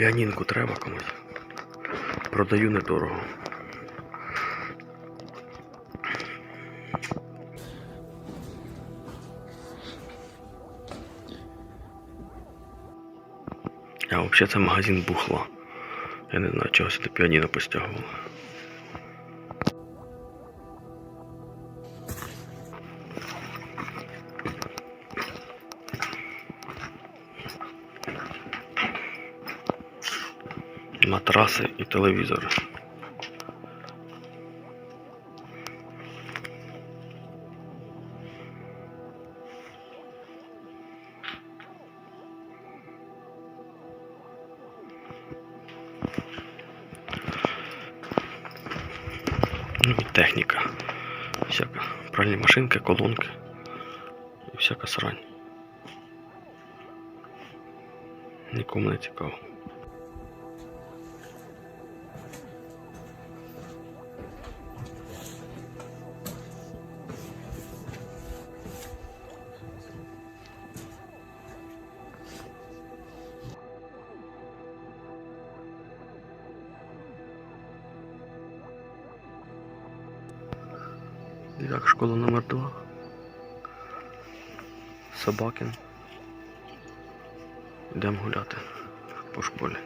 Піанінку треба комусь. Продаю недорого. А взагалі це магазин бухла. Я не знаю, чого сюди піаніно постягувало. Матраси і телевізори. Ну і техніка. Всяка. Пральні машинки, колонки. І всяка срань. Нікому не цікаво. Собакін. Йдемо гуляти по школі.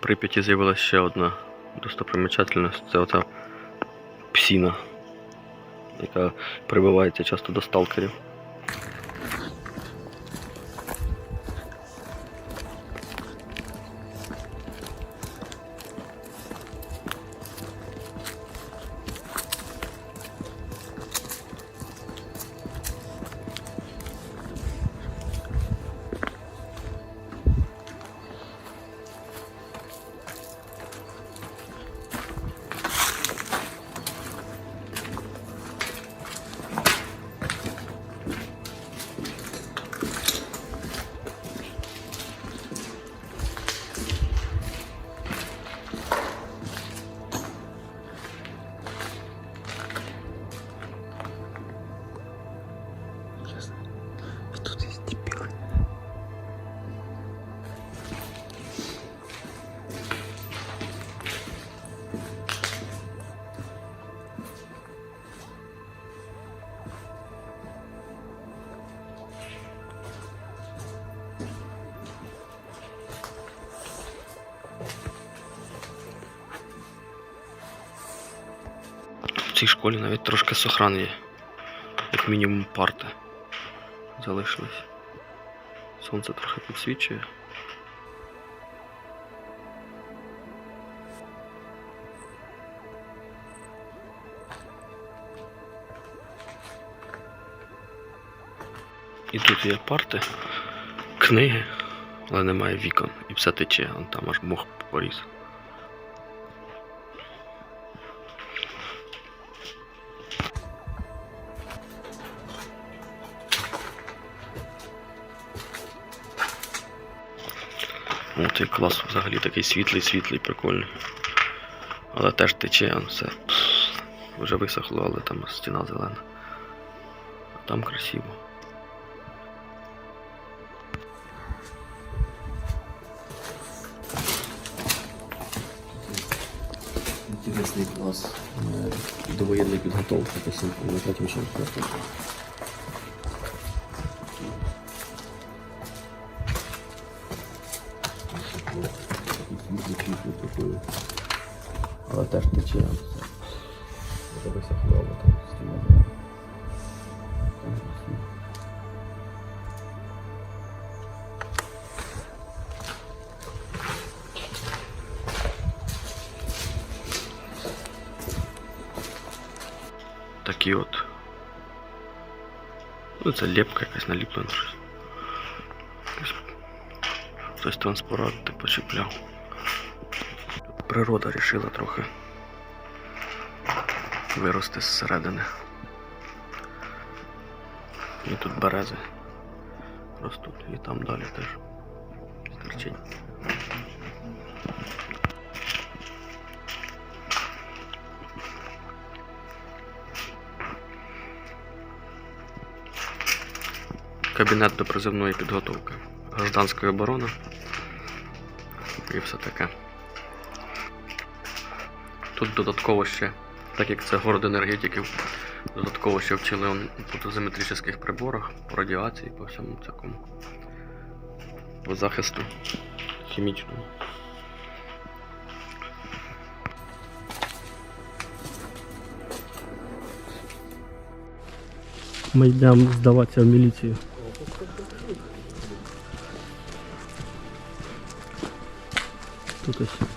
Прип'яті з'явилася ще одна достопримечательність. Це оця псіна, яка прибивається часто до сталкерів. Школі навіть трошки сохран є. Як мінімум парти залишились. Сонце трохи підсвічує. І тут є парти, книги, але немає вікон. І все тече, он там аж мох поріс. цей клас взагалі такий світлий, світлий, прикольний. Але теж тече, он все. Пс, Вже висохло, але там стіна зелена. А там красиво. Интересный класс э, довоенной подготовки, то есть мы хотим еще просто. Це лепка якась наліплена. Хтось- транспаранти почіпляв. Природа рішила трохи вирости зсередини. І тут берези ростуть, і там далі теж стирчить. Кабінет до призовної підготовки. Гражданська оборона. І все таке. Тут додатково ще, так як це город енергетиків, додатково ще вчили по дозиметричних приборах, по радіації, по всьому такому. По захисту хімічному. Ми йдемо здаватися в міліцію. Тут ось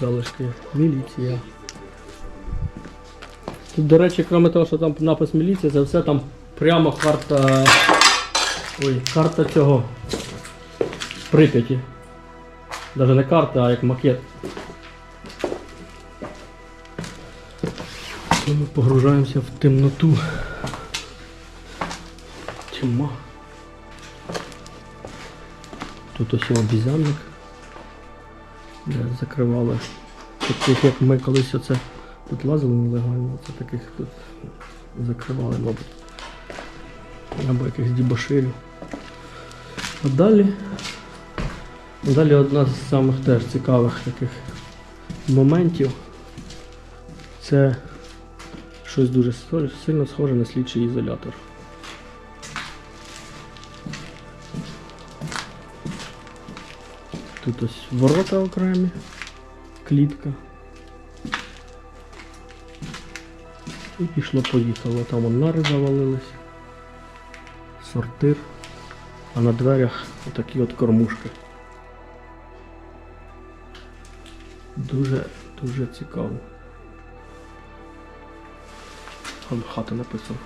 залишки міліція. Тут, до речі, крім того, що там напис міліція, це все там прямо карта. Ой, карта цього. Прип'яті. Навіть не карта, а як макет. Ми погружаємося в темноту. Тьма. Тут ось обізянник. Закривали. Таких як ми колись оце тут лазили нелегально, це таких тут закривали, мабуть. Або якихось дібоширів. А далі. Далі одна з самих теж цікавих таких моментів. Це щось дуже сильно схоже на слідчий ізолятор. Тут ось ворота окремі, клітка. І пішло поїхало. Там он нари завалились, сортир, а на дверях отакі от кормушки. Дуже, дуже цікаво. Там хата написано.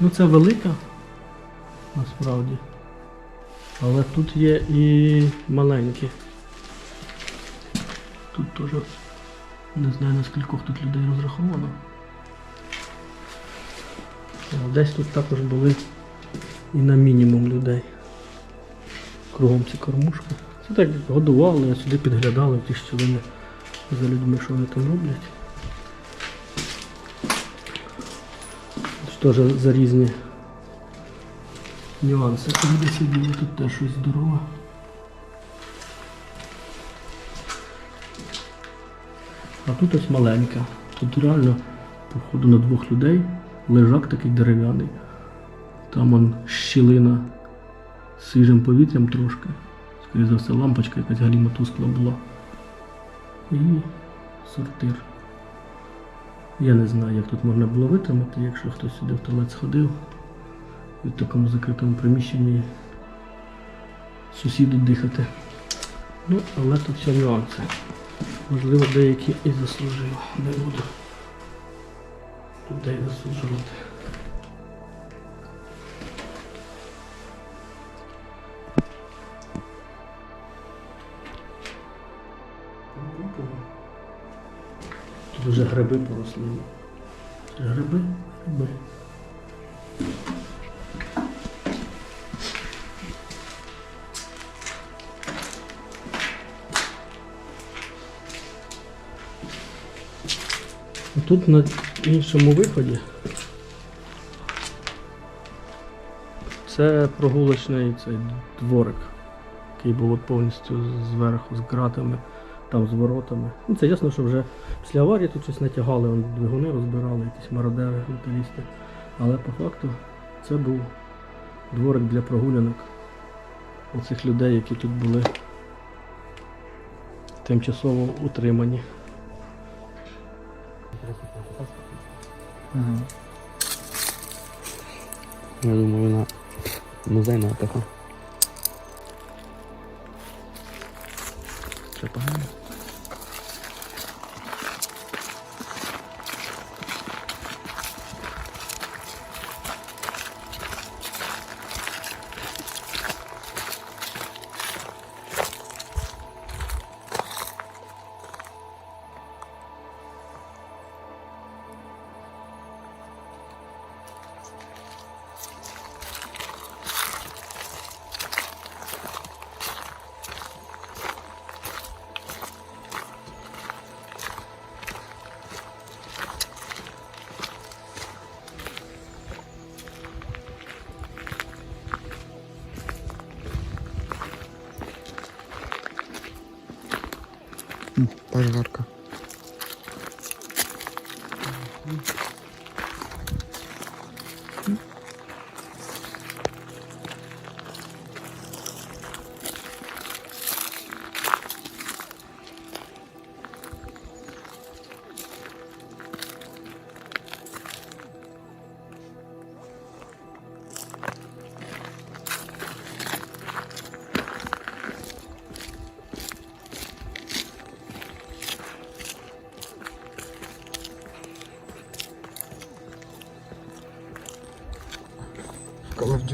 Ну це велика, насправді. Але тут є і маленькі. Тут теж не знаю на скількох тут людей розраховано. Десь тут також були і на мінімум людей. Кругом ці кормушки. Це так годували, а сюди підглядали ті щілини за людьми, що вони там роблять. Теж за різні нюанси. Люди сиділи, тут теж щось здорове. А тут ось маленька. Тут реально, походу, на двох людей лежак такий дерев'яний. Там он щілина свіжим повітрям трошки. Скоріше за все, лампочка якась галіма тускла була. І сортир. Я не знаю, як тут можна було витримати, якщо хтось сюди в туалет сходив і в такому закритому приміщенні сусіду дихати. Ну, але тут все нюанси. Можливо, деякі і заслужив. Не буду людей засуджувати. Тут вже гриби поросли. Гриби, гриби. Тут на іншому виході це прогулочний цей дворик, який був повністю зверху з ґратами, там з воротами. Ну, це ясно, що вже після аварії тут щось натягали, вон двигуни розбирали, якісь мародери, металісти. Але по факту це був дворик для прогулянок оцих людей, які тут були тимчасово утримані. Я думаю, вона музейна така. Це погано.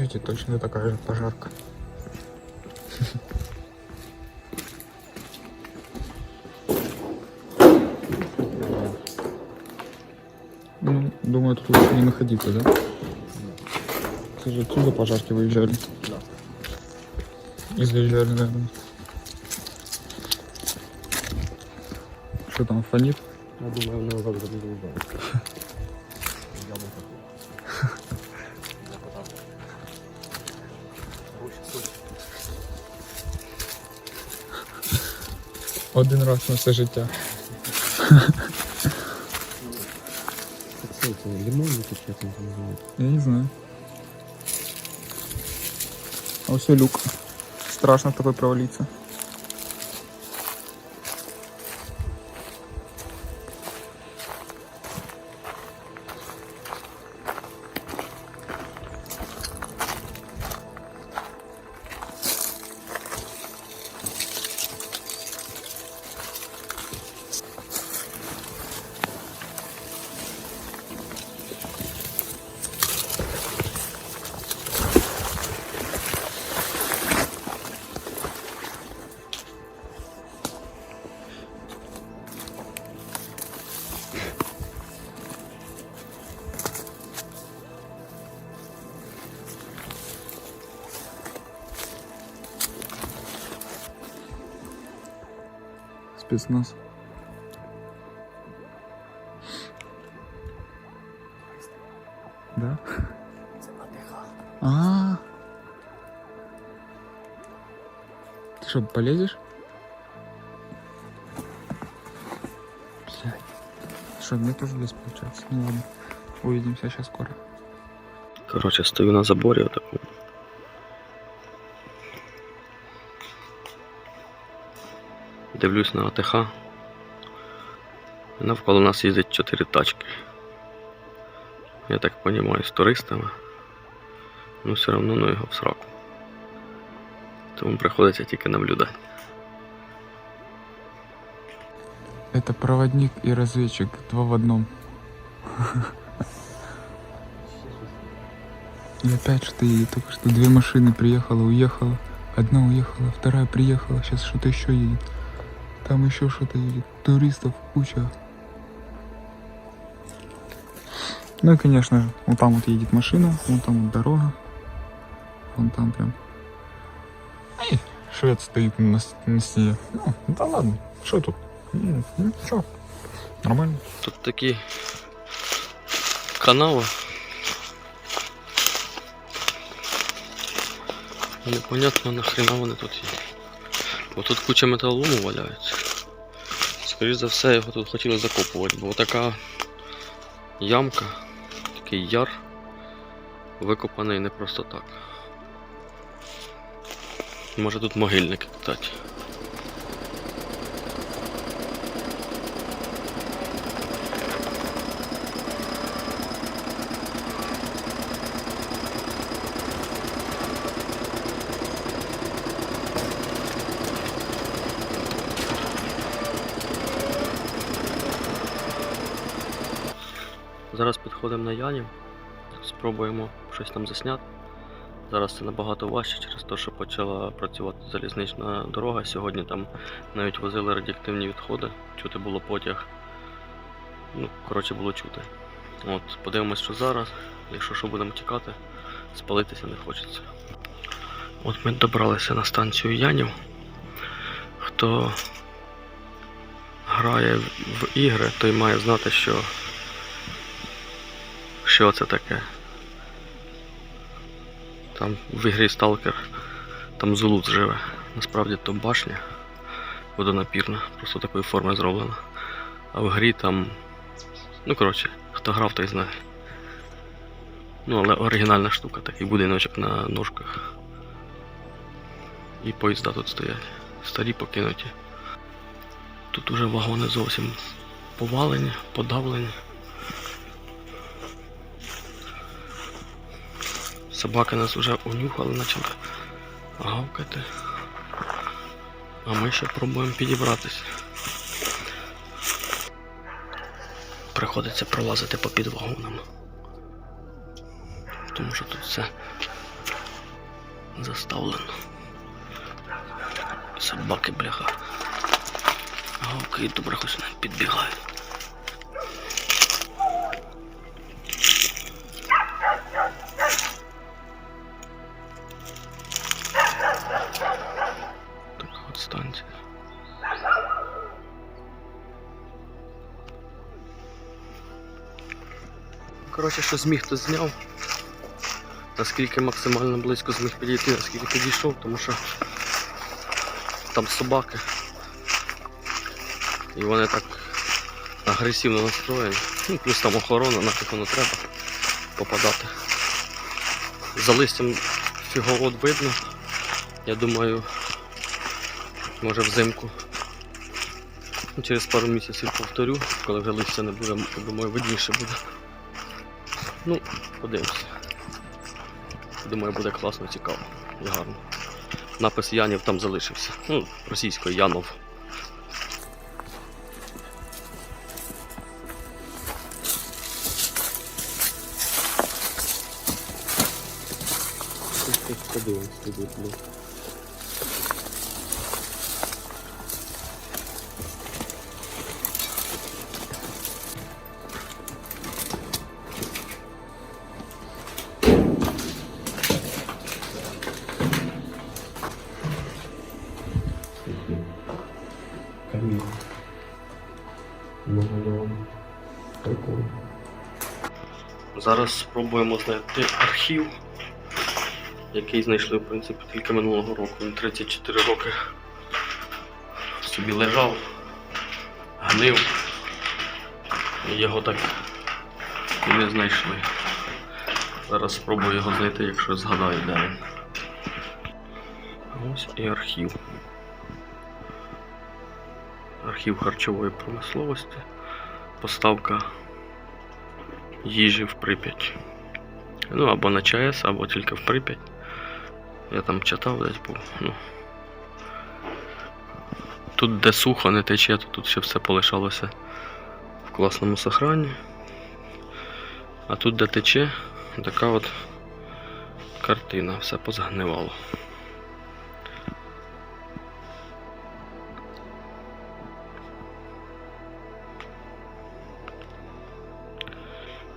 Duty точно такая же пожарка. Ну, думаю, тут лучше не находиться, да? Это же отсюда пожарки выезжали. Да. И заезжали, наверное. Что там, фонит? Я думаю, вони назад вже Один раз на все життя. Це лимон чи як він називається? Я не знаю. А все люк. Страшно в такой провалиться. Спецназ. Да? А. Ты что, полезешь? Блядь. Что, мне тоже лезть получается? Ну ладно. Увидимся сейчас скоро. Коротше, стою на заборі отаку. Дивлюсь на АТХ. Навколо нас їздять чотири тачки. Я так розумію, з туристами. Ну все одно ну його в сраку. Тому приходиться тільки наблюдати. Это проводник и разведчик, два в одном. И опять что-то едет, только что две машины приехала, уехала. Одна уехала, вторая приехала, сейчас что-то еще едет. Там еще что-то едет. Туристов куча. Ну и конечно, вот там вот едет машина, вон там вот дорога. Вон там прям. И швед стоит на, на стене. Ну, да ладно, что тут? Ну, ничего, нормально. Тут такі канави. Непонятно нахрена вони тут є. Бо тут куча металолому валяється. Скоріше за все, його тут хотіли закопувати, бо така ямка, такий яр викопаний не просто так. Може тут могильник, кстати. Зараз підходимо на Янів, спробуємо щось там засняти. Зараз це набагато важче через те, що почала працювати залізнична дорога. Сьогодні там навіть возили радіоактивні відходи, чути було потяг. Ну, коротше, було чути. От, подивимось, що зараз. Якщо що будемо тікати, спалитися не хочеться. От ми добралися на станцію Янів. Хто грає в ігри, той має знати, що що це таке. Там в ігрі Сталкер, там Зулут живе. Насправді то башня. водонапірна, просто такої форми зроблена. А в грі там. Ну коротше, хто грав, той знає. Ну, але оригінальна штука, такий будиночок на ножках. І поїзда тут стоять. Старі покинуті. Тут уже вагони зовсім повалені, подавлені. Собаки нас вже унюхали, почали гавкати. А ми ще пробуємо підібратися. Приходиться пролазити попід вагонами. Тому що тут все заставлено. Собаки, бляха. Гавкають, добре, хоч не підбігають. Коротше, що зміг, то зняв. Наскільки максимально близько зміг підійти, наскільки підійшов, тому що там собаки. І вони так агресивно настроєні. Ну, плюс там охорона, нафіг воно треба попадати. За листям фіговод видно. Я думаю, може взимку. Ну, Через пару місяців повторю, коли вже листя не буде, думаю, видніше буде. Ну, подивимося. Думаю, буде класно, цікаво і гарно. Напис Янів там залишився. Ну, російською Янов. Подивимось, туди, Камін. Зараз спробуємо знайти архів, який знайшли, в принципі, тільки минулого року. Він 34 роки собі лежав, гнив. Його так і не знайшли. Зараз спробую його знайти, якщо згадаю, де він. Ось і архів. Архів харчової промисловості. Поставка їжі в Прип'ять. Ну, або на ЧАЕС, або тільки в Прип'ять. Я там читав десь був. Ну. Тут, де сухо не тече, то тут ще все полишалося в класному сохранні. А тут, де тече, така от картина, все позагнивало.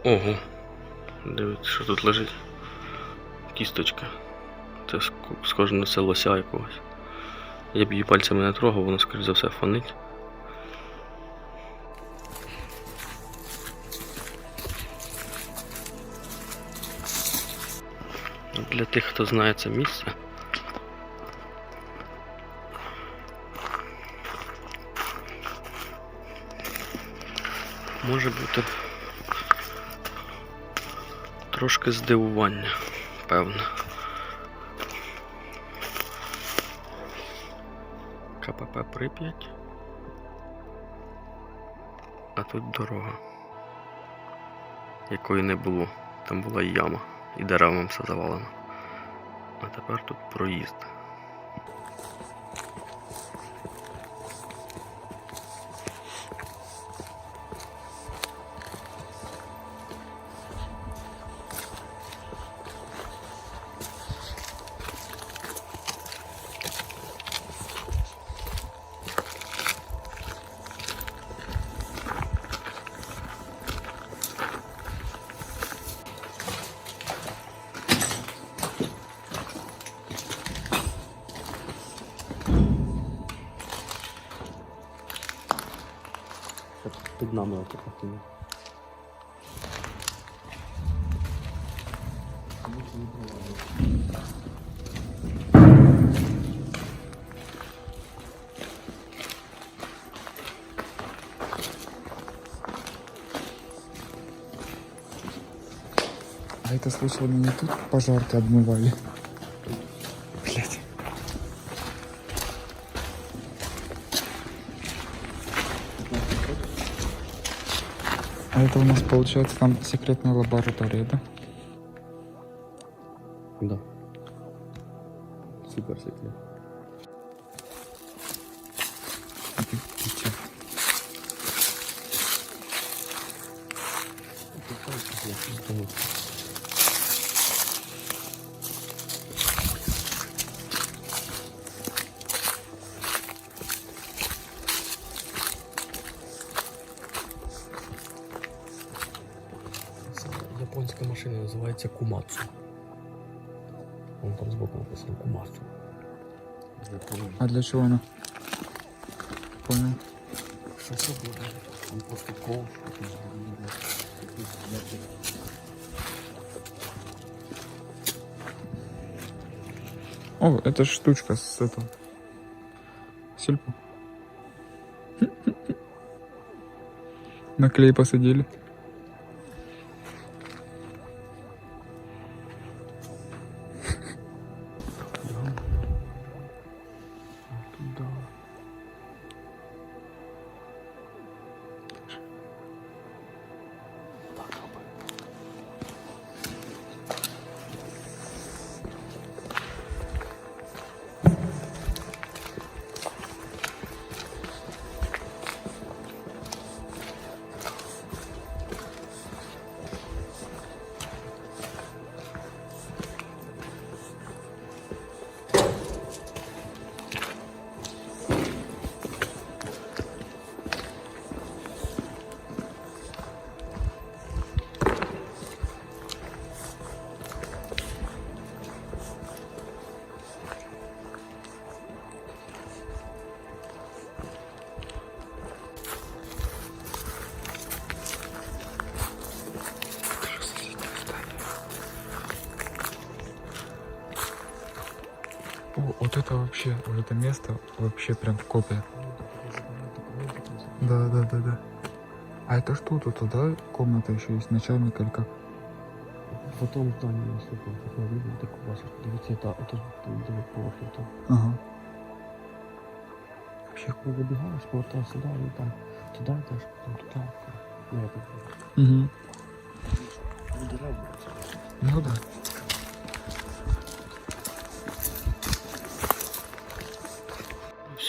Ого. Дивіться, що тут лежить. Кісточка. Це схоже на це лося якогось. Я б її пальцями не трогав, воно, скоріш за все, фонить. Для тих, хто знає це місце. Може бути трошки здивування, певно. КПП Прип'ять. А тут дорога, якої не було. Там була яма і деревом все завалено. А тепер тут проїзд. нами альтернатива. А это слышал меня тут пожарка обмывали. Это у нас получается там секретная лаборатория, да? Да. Супер секрет. А ты, називається Кумацу. Вон там збоку написано Кумацу. А для чего она? Понял. Що це буде? Він просто ковш. О, это ж штучка с этого. Сельпо. На клей посадили. вообще, вот это место вообще прям копия. Да, да, да, да. А это что тут, да? Комната еще есть, начальник или как? Потім там я слухав, як на відео таку бачиш. Дивіться, та ото ж дев'ять поверхів там. Ага. Ще коли вибігаєш, повертаєш сюди, і там туди йдеш, потім туди. Ну, я так Угу. Дерева. Ну да.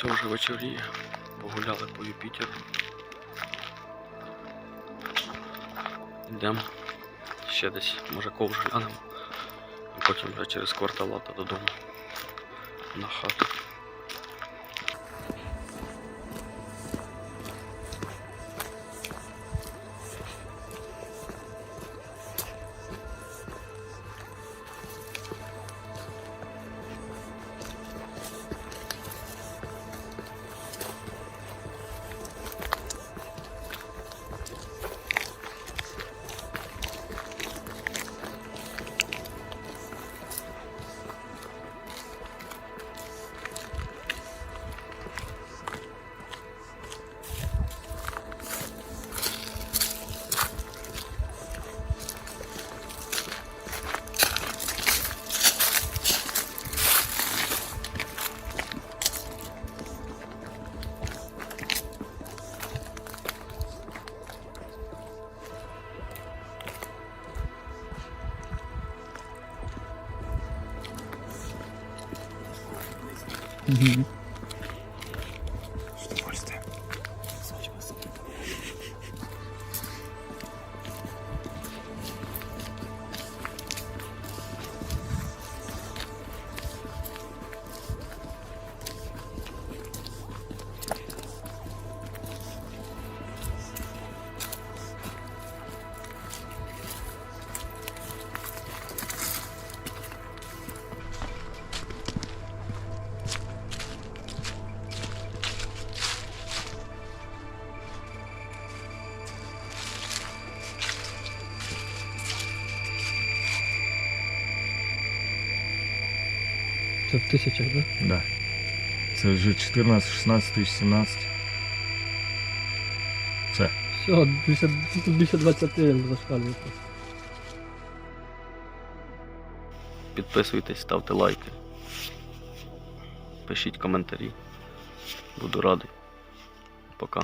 Все вже вечоріє. Погуляли по Юпітеру. Йдемо. Ще десь, може ковш глянемо. А потім вже через кварталата додому. На хату. Mm-hmm. Це в тисячах, так? Да. Це вже 14, 16 тисяч, 17. Все. Все, більше, більше 20 зашкалює. Підписуйтесь, ставте лайки. Пишіть коментарі. Буду радий. Пока.